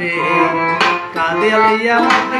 ডরে কাঁদিয়া মনে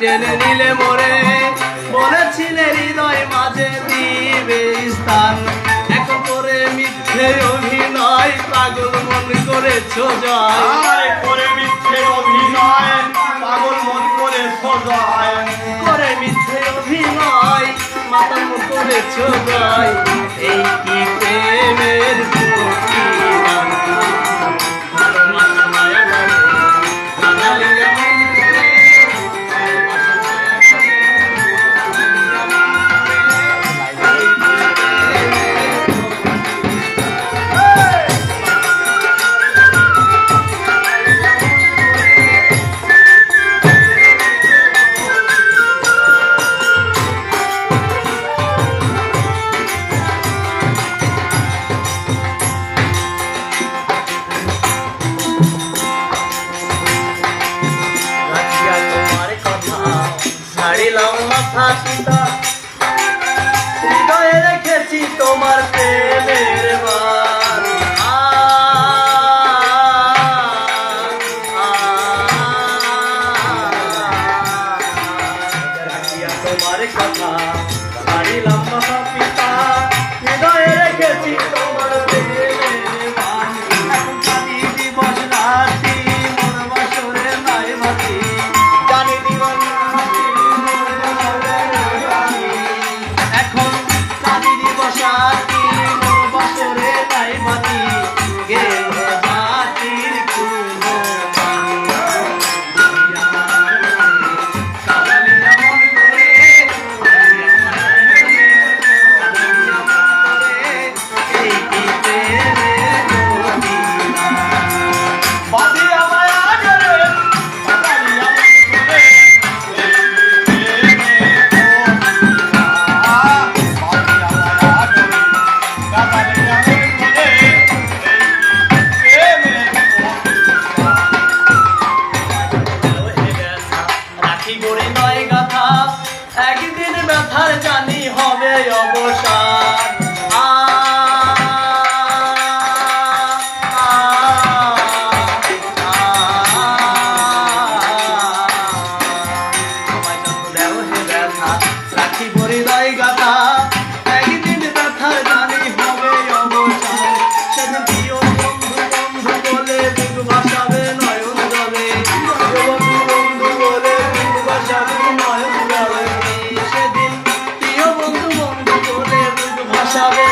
টেনে নিলে মরে। বলেছিলে হৃদয় মাঝে দিবে স্থান। এখন করে মিথ্যে অভিনয় পাগল মন করেছ জয়। আয় করে মিথ্যে অভিনয় পাগল মন করে সজায় করে মিথ্যে অভিনয় মাথা মুখ করেছ জয়। এই কি প্রেমের হাসিটা হৃদয়ে রেখেছি তোমার প্রেম। কথা একদিন ব্যথার জানি হবে অবসা। 小飞。